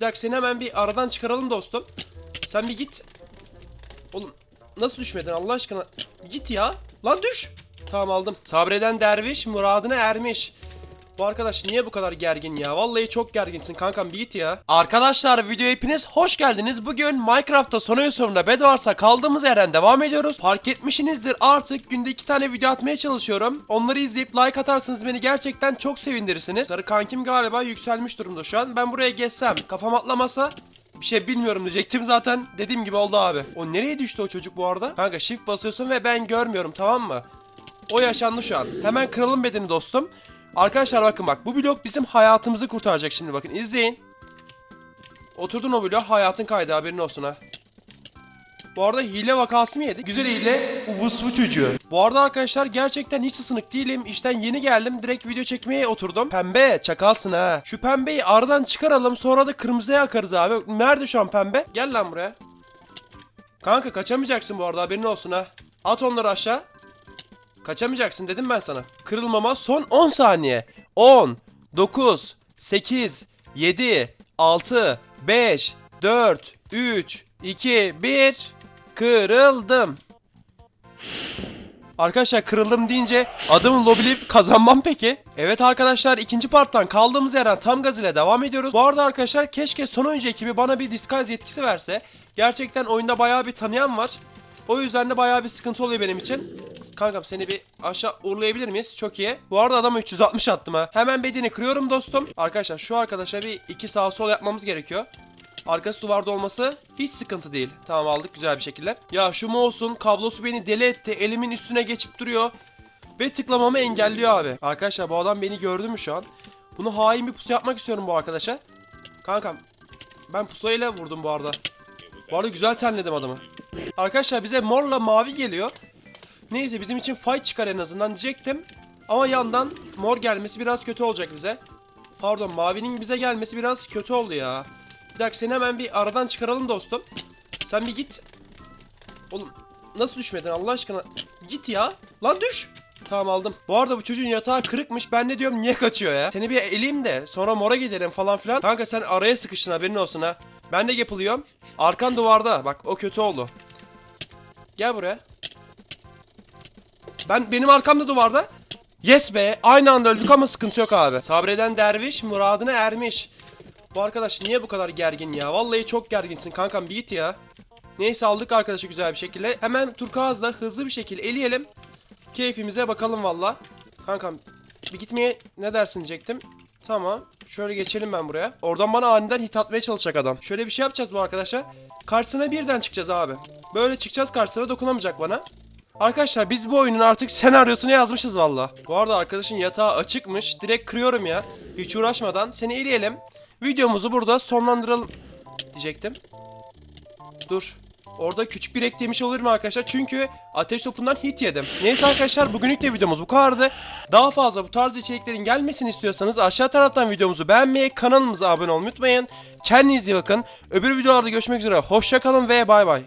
Bir dakika seni hemen bir aradan çıkaralım dostum. Sen bir git. Oğlum nasıl düşmedin Allah aşkına? Git ya. Lan düş. Tamam aldım. Sabreden derviş muradına ermiş. Bu arkadaş niye bu kadar gergin ya? Vallahi çok gerginsin kankam bir git ya. Arkadaşlar video hepiniz hoş geldiniz. Bugün Minecraft'ta Sonoyu sorununda Bedwars'a kaldığımız yerden devam ediyoruz. Fark etmişsinizdir artık günde iki tane video atmaya çalışıyorum. Onları izleyip like atarsanız beni gerçekten çok sevindirirsiniz. Sarı kankim galiba yükselmiş durumda şu an. Ben buraya geçsem kafam atlamasa bir şey bilmiyorum diyecektim zaten. Dediğim gibi oldu abi. O nereye düştü o çocuk bu arada? Kanka shift basıyorsun ve ben görmüyorum tamam mı? O yaşandı şu an. Hemen kıralım bedeni dostum. Arkadaşlar bakın bak bu blok bizim hayatımızı kurtaracak şimdi bakın izleyin. Oturdun o bloğa hayatın kaydı haberin olsun ha. Bu arada hile vakası mı yedik? Güzel hile uvuslu çocuğu. Bu arada arkadaşlar gerçekten hiç ısınık değilim. İşten yeni geldim. Direkt video çekmeye oturdum. Pembe çakalsın ha. Şu pembeyi aradan çıkaralım sonra da kırmızıya akarız abi. Nerede şu an pembe? Gel lan buraya. Kanka kaçamayacaksın bu arada haberin olsun ha. At onları aşağı. Kaçamayacaksın dedim ben sana. Kırılmama son 10 saniye. 10, 9, 8, 7, 6, 5, 4, 3, 2, 1. Kırıldım. Arkadaşlar kırıldım deyince adımı lobileyip kazanmam peki. Evet arkadaşlar ikinci parttan kaldığımız yerden tam gaz ile devam ediyoruz. Bu arada arkadaşlar keşke son oyuncu ekibi bana bir disguise yetkisi verse. Gerçekten oyunda bayağı bir tanıyan var. O yüzden de bayağı bir sıkıntı oluyor benim için. Kankam seni bir aşağı uğurlayabilir miyiz? Çok iyi. Bu arada adama 360 attım ha. Hemen bedeni kırıyorum dostum. Arkadaşlar şu arkadaşa bir iki sağ sol yapmamız gerekiyor. Arkası duvarda olması hiç sıkıntı değil. Tamam aldık güzel bir şekilde. Ya şu mouse'un kablosu beni deli etti. Elimin üstüne geçip duruyor. Ve tıklamamı engelliyor abi. Arkadaşlar bu adam beni gördü mü şu an? Bunu hain bir pusu yapmak istiyorum bu arkadaşa. Kankam ben pusulayla vurdum bu arada. Bu arada güzel tenledim adamı. Arkadaşlar bize morla mavi geliyor. Neyse bizim için fight çıkar en azından diyecektim. Ama yandan mor gelmesi biraz kötü olacak bize. Pardon mavinin bize gelmesi biraz kötü oldu ya. Bir dakika seni hemen bir aradan çıkaralım dostum. Sen bir git. Oğlum nasıl düşmedin Allah aşkına? Git ya. Lan düş. Tamam aldım. Bu arada bu çocuğun yatağı kırıkmış. Ben ne diyorum niye kaçıyor ya? Seni bir eleyim de sonra mora gidelim falan filan. Kanka sen araya sıkıştın haberin olsun ha. Ben de yapılıyorum. Arkan duvarda. Bak o kötü oldu. Gel buraya. Ben benim arkamda duvarda. Yes be. Aynı anda öldük ama sıkıntı yok abi. Sabreden derviş muradına ermiş. Bu arkadaş niye bu kadar gergin ya? Vallahi çok gerginsin kankam bir git ya. Neyse aldık arkadaşı güzel bir şekilde. Hemen turkuazla hızlı bir şekilde eleyelim. Keyfimize bakalım valla. Kankam bir gitmeye ne dersin diyecektim. Tamam. Şöyle geçelim ben buraya. Oradan bana aniden hit atmaya çalışacak adam. Şöyle bir şey yapacağız bu arkadaşa. Karşısına birden çıkacağız abi. Böyle çıkacağız karşısına dokunamayacak bana. Arkadaşlar biz bu oyunun artık senaryosunu yazmışız valla. Bu arada arkadaşın yatağı açıkmış. Direkt kırıyorum ya. Hiç uğraşmadan. Seni eleyelim. Videomuzu burada sonlandıralım diyecektim. Dur. Orada küçük bir ek demiş olur mu arkadaşlar? Çünkü ateş topundan hit yedim. Neyse arkadaşlar bugünlük de videomuz bu kadardı. Daha fazla bu tarz içeriklerin gelmesini istiyorsanız aşağı taraftan videomuzu beğenmeyi, kanalımıza abone olmayı unutmayın. Kendinize iyi bakın. Öbür videolarda görüşmek üzere. Hoşçakalın ve bay bay.